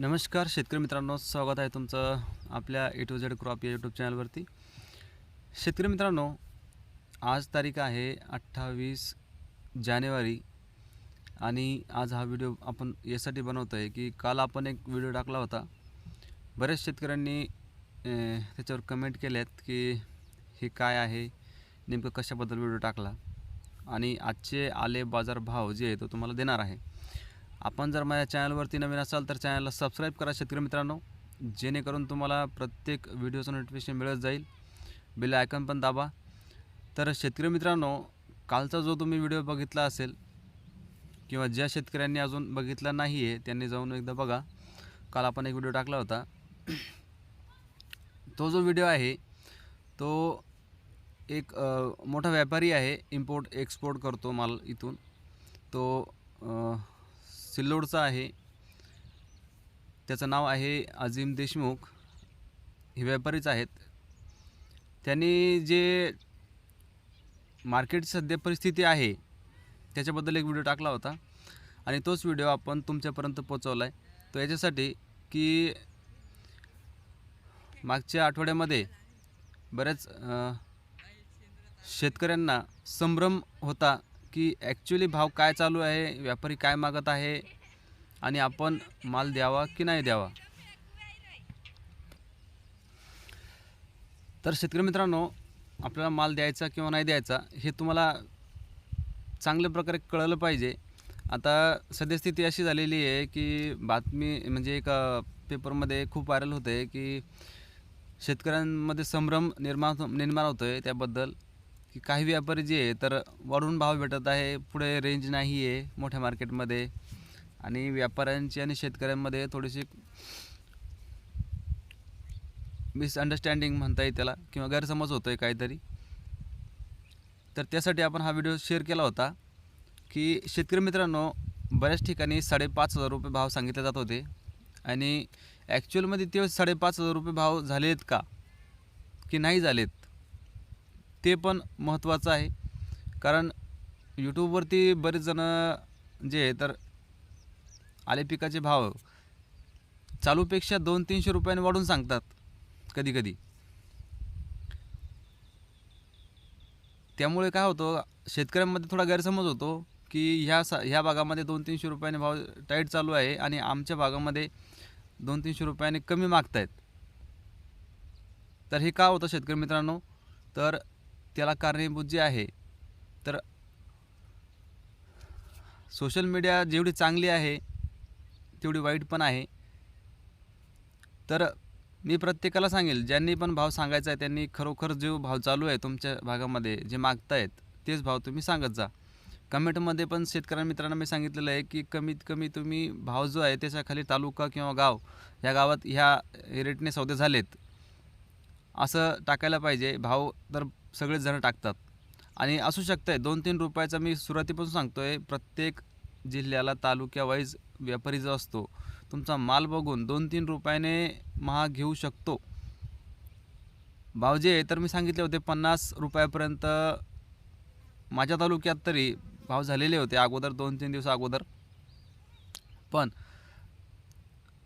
नमस्कार शेतकरी मित्रांनो स्वागत आहे तुमचं आपल्या ए टू झेड क्रॉप या यूट्यूब चॅनलवरती शेतकरी मित्रांनो आज तारीख आहे अठ्ठावीस जानेवारी आणि आज हा व्हिडिओ आपण यासाठी बनवतो आहे की काल आपण एक व्हिडिओ टाकला होता. बऱ्याच शेतकऱ्यांनी त्याच्यावर कमेंट केल्यात की हे काय आहे नेमकं कशाबद्दल व्हिडिओ टाकला. आणि आजचे आले बाजार भाव जे आहे तो तुम्हाला देणार आहे. आपण जर माझ्या चॅनलवरती नवीन असाल तर चॅनलला सबस्क्राईब करा शेतकरी मित्रांनो. जेणेकरून तुम्हाला प्रत्येक व्हिडिओचं नोटिफिकेशन मिळत जाईल. बेल आयकन पण दाबा. तर शेतकरी मित्रांनो कालचा जो तुम्ही व्हिडिओ बघितला असेल किंवा ज्या शेतकऱ्यांनी अजून बघितला नाही आहे त्यांनी जाऊन एकदा बघा. काल आपण एक व्हिडिओ टाकला होता. तो जो व्हिडिओ आहे तो एक मोठा व्यापारी आहे इम्पोर्ट एक्सपोर्ट करतो माल इथून. तो आ, सिल्लोडचा आहे. त्याचं नाव आहे अजिम देशमुख. हे व्यापारीच आहेत. त्यांनी जे मार्केटची सध्या परिस्थिती आहे त्याच्याबद्दल एक व्हिडिओ टाकला होता. आणि तोच व्हिडिओ आपण तुमच्यापर्यंत पोचवला आहे तो याच्यासाठी की मागच्या आठवड्यामध्ये बऱ्याच शेतकऱ्यांना संभ्रम होता. की ॲक्च्युली भाव काय चालू आहे व्यापारी काय मागत आहे आणि आपण माल द्यावा की नाही द्यावा? तर शेतकरी मित्रांनो आपल्याला माल द्यायचा किंवा नाही द्यायचा हे तुम्हाला चांगल्या प्रकारे कळलं पाहिजे. आता सद्यस्थिती अशी झालेली आहे की बातमी म्हणजे एक पेपरमध्ये खूप व्हायरल होतं आहे की शेतकऱ्यांमध्ये संभ्रम निर्माण निर्माण होतो आहे त्याबद्दल की काही व्यापारी जे आहे तर वाढून भाव भेटत आहे पुढे रेंज नाही आहे मोठ्या मार्केटमध्ये आणि व्यापाऱ्यांची आणि शेतकऱ्यांमध्ये थोडीशी मिसअंडरस्टँडिंग म्हणता येईल त्याला किंवा गैरसमज होतो आहे काहीतरी. तर त्यासाठी आपण हा व्हिडिओ शेअर केला होता की शेतकरी मित्रांनो बऱ्याच ठिकाणी साडेपाच हजार रुपये भाव सांगितले जात होते. आणि ॲक्च्युअलमध्ये ते साडेपाच हजार रुपये भाव झालेत का? की नाही झालेत? ते पण महत्त्वाचं आहे. कारण यूट्यूबवरती बरेच जणं जे तर आले पिकाचे भाव चालूपेक्षा दोन तीनशे रुपयाने वाढून सांगतात कधी कधी त्यामुळे काय होतं शेतकऱ्यांमध्ये थोडा गैरसमज होतो की ह्या सा ह्या भागामध्ये दोन तीनशे रुपयाने भाव टाईट चालू आहे आणि आमच्या भागामध्ये दोन तीनशे रुपयाने कमी मागतायत. तर हे का होतं शेतकरी मित्रांनो? तर त्याला कारणीभूत जे आहे तर सोशल मीडिया जेवढी चांगली आहे तेवढी वाईट पण आहे. तर मी प्रत्येकाला सांगेल ज्यांनी पण भाव सांगायचा आहे त्यांनी खरोखर जो भाव चालू आहे तुमच्या भागामध्ये जे मागतायत तेच भाव तुम्ही सांगत जा. कमेंटमध्ये पण शेतकऱ्यां मित्रांना मी सांगितलेलं आहे की कमीत कमी तुम्ही भाव जो आहे त्याच्याखाली तालुका किंवा गाव ह्या गावात ह्या रेटने सौदे झालेत. असं टाकायला पाहिजे. भाव तर सगळेच टाकतात. आणि असू शकतं आहे दोन तीन रुपयाचा मी सुरुवातीपासून सांगतो आहे प्रत्येक जिल्ह्याला तालुक्यावाईज व्यापारी जो असतो तुमचा माल बघून दोन तीन रुपयाने महाग घेऊ शकतो. भाव जे आहे तर मी सांगितले होते पन्नास रुपयापर्यंत माझ्या तालुक्यात तरी भाव झालेले होते अगोदर दोन तीन दिवस अगोदर. पण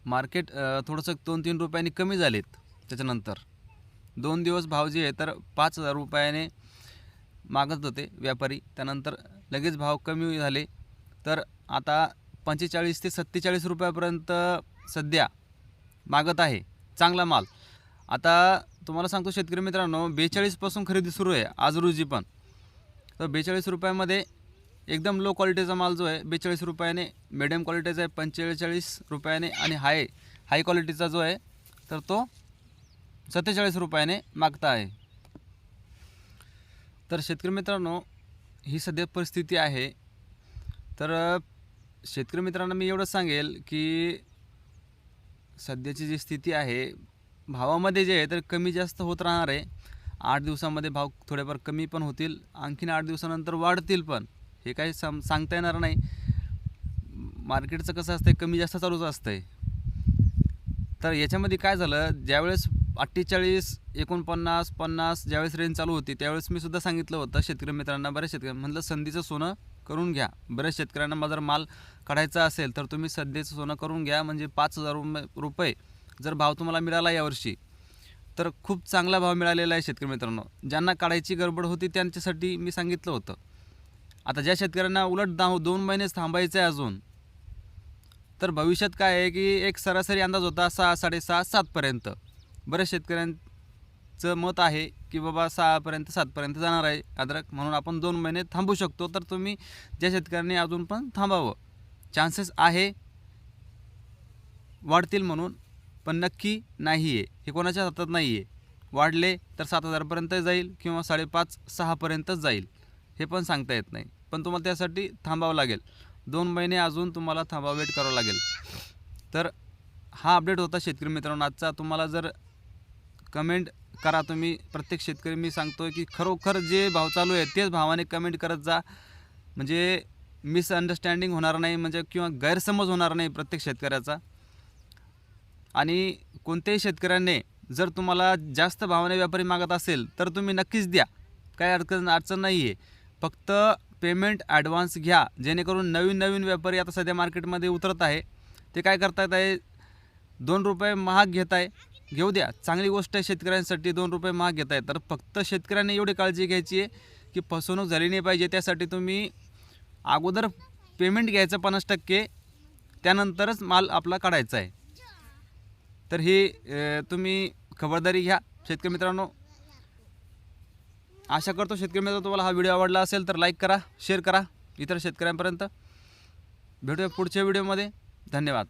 मार्केट थोडंसं दोन तीन रुपयांनी कमी झालेत त्याच्यानंतर. दोन दिवस भाव जे आहे तर पाच हजार रुपयाने मागत होते व्यापारी. त्यानंतर लगेच भाव कमी झाले. तर आता पंचेचाळीस ते सत्तेचाळीस रुपयापर्यंत सध्या मागत आहे. चांगला माल. आता तुम्हाला सांगतो शेतकरी मित्रांनो बेचाळीसपासून खरेदी सुरू आहे आज रोजी पण. तर बेचाळीस रुपयामध्ये एकदम लो क्वालिटीचा माल जो आहे बेचाळीस रुपयाने मिडियम क्वालिटीचा आहे पंचेचाळीस रुपयाने आणि हाय हाय क्वालिटीचा जो आहे तर तो सत्तेचाळीस रुपयाने मागता आहे. तर शेतकरी मित्रांनो ही सध्या परिस्थिती आहे. तर शेतकरी मित्रांना मी एवढं सांगेल की सध्याची जी स्थिती आहे भावामध्ये जे आहे तर कमी जास्त होत राहणार आहे. आठ दिवसामध्ये भाव थोडेफार कमी पण होतील. आणखीन आठ दिवसानंतर वाढतील पण. हे काही सम सांगता येणार नाही. मार्केटचं कसं असतं कमी जास्त चालूच असतं आहे तर याच्यामध्ये काय झालं ज्यावेळेस अठ्ठेचाळीस एकोणपन्नास पन्नास ज्यावेळेस रेंज चालू होती त्यावेळेस मी सुद्धा सांगितलं होतं शेतकरी मित्रांना बऱ्याच शेतकरी म्हटलं संधीचं सोनं करून घ्या. बऱ्याच शेतकऱ्यांना माझा जर माल काढायचा असेल तर तुम्ही सध्याचं सोनं करून घ्या म्हणजे पाच हजार रुपये जर भाव तुम्हाला मिळाला यावर्षी तर खूप चांगला भाव मिळालेला आहे शेतकरी मित्रांनो. ज्यांना काढायची गडबड होती त्यांच्यासाठी मी सांगितलं होतं. आता ज्या शेतकऱ्यांना उलट दा दोन महिनेच थांबायचं आहे अजून तर भविष्यात काय आहे की एक सरासरी अंदाज होता सहा साडेसहा सातपर्यंत बऱ्याच शेतकऱ्यांचं मत आहे की बाबा सहापर्यंत सातपर्यंत जाणार आहे अद्रक. म्हणून आपण दोन महिने थांबू शकतो. तर तुम्ही ज्या शेतकऱ्यांनी अजून पण थांबावं. चान्सेस आहे वाढतील म्हणून पण नक्की नाही आहे हे कोणाच्या हातात नाही आहे वाढले तर सात हजारपर्यंत जाईल किंवा साडेपाच सहापर्यंतच जाईल. हे पण सांगता येत नाही. पण तुम्हाला त्यासाठी थांबावं लागेल. दोन महिने अजून तुम्हाला थांबा वेट करावं लागेल. तर हा अपडेट होता शेतकरी मित्रांनो आजचा. तुम्हाला जर कमेंट करा तुम्ही. प्रत्येक शेतकरी मी सांगतो की खरोखर जे भाव चालू आहे तेच भावाने कमेंट करत जा. म्हणजे मिसअंडरस्टँडिंग होणार नाही म्हणजे किंवा गैरसमज होणार नाही प्रत्येक शेतकऱ्याचा. आणि कोणत्याही शेतकऱ्याने जर तुम्हाला जास्त भावाने व्यापारी मागत असेल तर तुम्ही नक्कीच द्या. काही अडचण अडचण नाही आहे फक्त पेमेंट ॲडव्हान्स घ्या. जेणेकरून नवीन नवीन व्यापारी आता सध्या मार्केटमध्ये उतरत आहे. ते काय करतात आहे? दोन रुपये महाग घेत आहे घेऊ द्या. चांगली गोष्ट आहे शेतकऱ्यांसाठी दोन रुपये महाग घेत आहे तर फक्त शेतकऱ्यांनी एवढी काळजी घ्यायची आहे की फसवणूक झाली नाही पाहिजे. त्यासाठी तुम्ही अगोदर पेमेंट घ्यायचं पन्नास टक्के. त्यानंतरच माल आपला काढायचा आहे. तर ही तुम्ही खबरदारी घ्या शेतकरी मित्रांनो. आशा करतो शेतकरी मित्रांनो तुम्हाला हा व्हिडिओ आवडला असेल तर लाईक करा शेअर करा इतर शेतकऱ्यांपर्यंत. भेटूया पुढच्या व्हिडिओमध्ये. धन्यवाद.